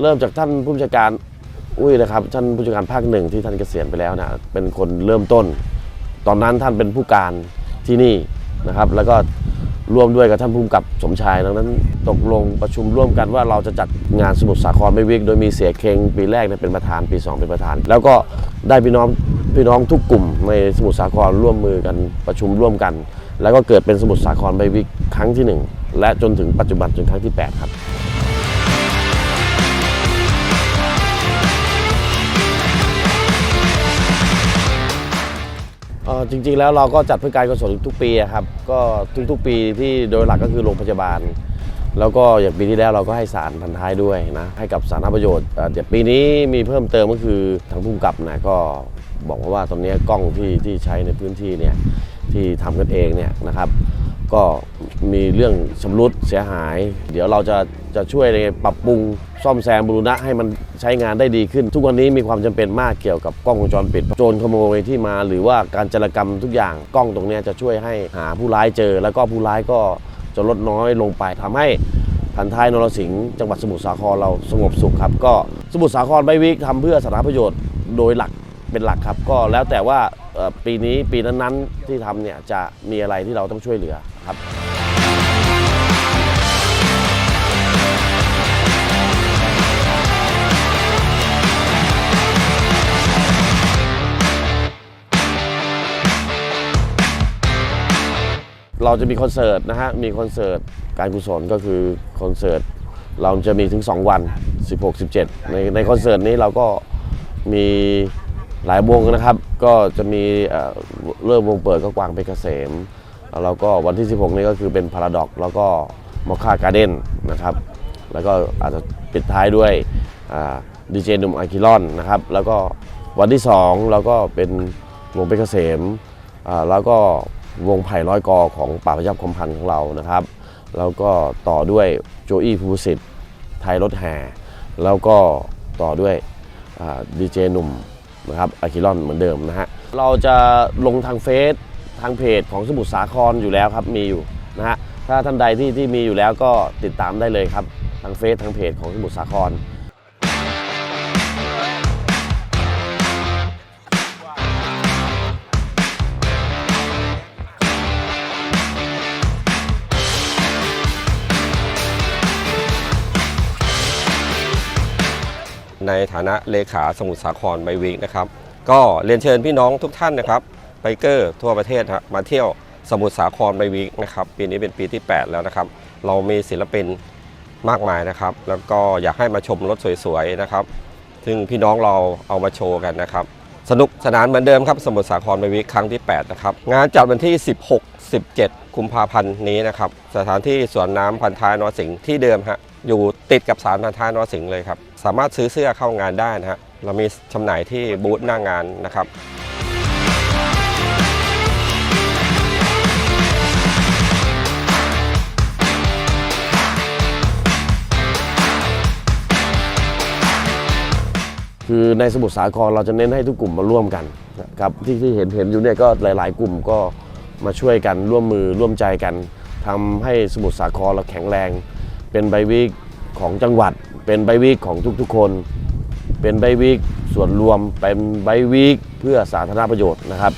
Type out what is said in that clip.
เริ่มจากท่านผู้บัญชาการอุ้ยนะครับท่านผู้บัญชาการภาคหนึ่งที่ท่านเกษียณไปแล้วนะเป็นคนเริ่มต้น ตอนนั้นท่านเป็นผู้การที่นี่นะครับ แล้วก็ร่วมด้วยกับท่านผู้กำกับสมชายดังนั้นตกลงประชุมร่วมกันว่าเราจะจัดงานสมุทรสาครไม่วิกโดยมีเสียเคงปีแรกเนี่ยเป็นประธานปี 2 เป็นประธาน แล้วก็ได้พี่น้องพี่น้องทุกกลุ่มในสมุทรสาครร่วมมือกันประชุมร่วมกัน แล้วก็เกิดเป็นสมุทรสาครไม่วิกครั้งที่หนึ่งและจนถึงปัจจุบันจนครั้งที่แปดครับ จริงๆแล้วเราก็จัดเพื่อการกุศลทุกปีครับก็ทุกๆปีที่โดยหลักก็คือโรงพยาบาล แล้วก็อย่างปีที่แล้วเราก็ให้สารพันท้ายด้วยนะให้กับสาธารณประโยชน์เอ่อเดี๋ยวปีนี้มีเพิ่มเติมก็คือทางภูมิกับนะก็บอกว่าตอนนี้กล้องที่ที่ใช้ในพื้นที่เนี่ยที่ทำกันเองเนี่ยนะครับ ก็มีเรื่องชำรุดเสียหาย เดี๋ยวเราจะจะช่วยในปรับปรุงซ่อมแซมบรูณะให้มันใช้งานได้ดีขึ้น ทุกวันนี้มีความจำเป็นมากเกี่ยวกับกล้องวงจรปิด โจรขโมยที่มาหรือว่าการจรกรรมทุกอย่างกล้องตรงนี้จะช่วยให้หาผู้ร้ายเจอ แล้วก็ผู้ร้ายก็จะลดน้อยลงไปทำให้พันท้ายนรสิงห์จังหวัดสมุทรสาครเราสงบสุขครับ ก็สมุทรสาครไบวิกทำเพื่อสาธารณประโยชน์โดยหลักเป็นหลักครับ ก็แล้วแต่ว่า ปีนี้ปีนั้นๆที่ทำเนี่ยจะมีอะไรที่เราต้องช่วยเหลือครับเราจะมีคอนเสิร์ตนะฮะ มีคอนเสิร์ตการกุศลก็คือคอนเสิร์ตเราจะมีถึง 2 วัน 16 17 ในในคอนเสิร์ตนี้เราก็มี หลายวงนะครับ ก็จะมีเริ่มวงเปิดก็กวางเพชรเกษม แล้วก็วันที่ 16 นี้ก็คือเป็นพาราดอกแล้วก็มอคค่าการ์เด้นนะครับ แล้วก็อาจจะปิดท้ายด้วยดีเจหนุ่มอาคิลอนนะครับ แล้วก็วันที่ 2 เราก็เป็นวงเพชรเกษม แล้วก็วงไผ่ร้อยกอของป่าพยับคมพันธ์ของเรานะครับ แล้วก็ต่อด้วยโจอี้ภูสิทธิ์ไทยรถแห่ แล้วก็ต่อด้วยดีเจหนุ่ม นะครับอะคิลอนเหมือนเดิมนะฮะเราจะลงทางเฟซทางเพจของสมุทรสาครอยู่แล้วครับมีอยู่นะฮะถ้าท่านใดที่ที่มีอยู่แล้วก็ติดตามได้เลยครับทางเฟซทางเพจของสมุทรสาคร ในฐานะเลขาสมุทรสาครไบวิกนะครับก็เรียนเชิญพี่น้องทุกท่านนะครับไบเกอร์ทั่วประเทศมาเที่ยวสมุทรสาครไบวิกนะครับปีนี้เป็นปีที่ 8 แล้วนะครับ เรามีศิลปินมากมายนะครับ แล้วก็อยากให้มาชมรถสวยๆนะครับ ซึ่งพี่น้องเราเอามาโชว์กันนะครับ สนุกสนานเหมือนเดิมครับสมุทรสาครไบวิกครั้งที่ 8 นะครับ งานจัดวันที่ 16 17กุมภาพันธ์นี้นะครับ สถานที่สวนน้ำพันท้ายนรสิงห์ที่เดิมฮะอยู่ติดกับสารพันท้านรสิงห์เลยครับ สามารถซื้อเสื้อเข้างานได้นะฮะเรามีจำหน่ายที่บูธหน้างานนะครับคือในสมุทรสาครเราจะเน้นให้ทุกกลุ่มมาร่วมกันนะครับที่ที่เห็นเห็นอยู่เนี่ยก็หลาย ๆ กลุ่มก็มาช่วยกันร่วมมือร่วมใจกันทำให้สมุทรสาครเราแข็งแรง เป็นไบวิกของจังหวัด เป็นไบวิกของทุกๆคน เป็นไบวิกส่วนรวมเป็นไบวิกเพื่อสาธารณประโยชน์นะครับ